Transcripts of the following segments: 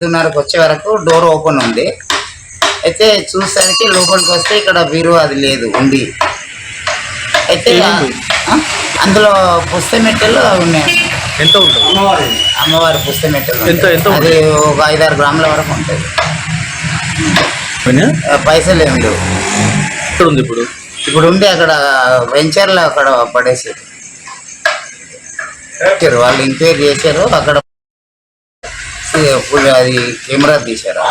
ఐదున్నరకు వచ్చే వరకు door open ఉంది. అయితే చూసానికి లోపలికి వస్తే ఇక్కడ బీరు అది లేదు ఉంది. అయితే అందులో పుస్తమెట్టెలు ఉన్నాయి. ఎంత ఉంటుంది? అమ్మవారి పుస్తమెట్టెలు ఎంత- ఎంత అది ఒక ఐదారు గ్రాముల వరకు ఉంటుంది పైసలు ఏమి లేవు. ఉంది ఇప్పుడు? ఇప్పుడు ఉండి అక్కడ వెంచర్లో అక్కడ పడేసి పెట్టారు వాళ్ళు ఎంక్వైరీ చేశారు అక్కడ అది కెమెరా తీశారు.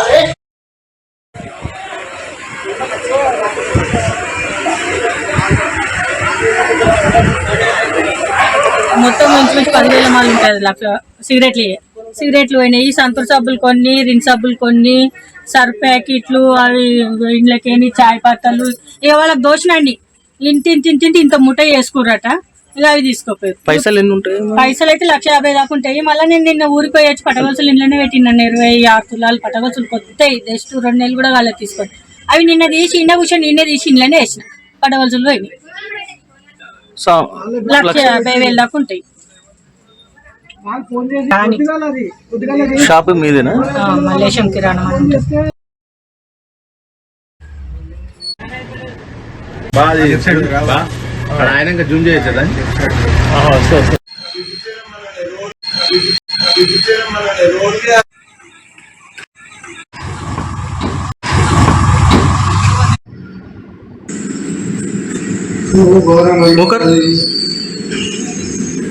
మొత్తం మంచి మంచి పదివేల మాలు ఉంటుంది లక్ష సిగరెట్లు. సిగరెట్లు పోయినాయి సంతూర్ సబ్బులు కొన్ని రిన్ సబ్బులు కొన్ని సర్ఫ్ ప్యాకెట్లు అవి ఇండ్లకేని చాయ్ పత్తలు ఇక వాళ్ళకి దోషనండి ఇంటింటింటింటి ఇంటి ఇంత ముఠ చేసుకుర్రట. ఇక అవి తీసుకోపోయారు పైసలు ఎన్ని ఉంటాయి పైసలు అయితే లక్ష యాభై దాకా ఉంటాయి. మళ్ళీ నేను నిన్న ఊరికి పోయి వచ్చి పటగొలుసులు ఇంట్లోనే పెట్టినాను ఇరవై ఆరు తులాలు పటగొలుసులు కొత్తాయి. జస్ట్ రెండు నెలలు కూడా వాళ్ళకి తీసుకొని. అవి నిన్న తీసి ఇండ కూర్చొని నిన్న తీసి ఇంట్లోనే వేసిన. పటగొలుసులు పోయినాయి. సా- లక్ష యాభై వేలు దాకా ఉంటాయి. కానీ షాప్ మీదేనా? ఆ, మల్లేశం కిరాణం ఉంటుంది. ఆయన జూమ్ చేయొచ్చా సరే సరే ఘోరంగా ఒకరు?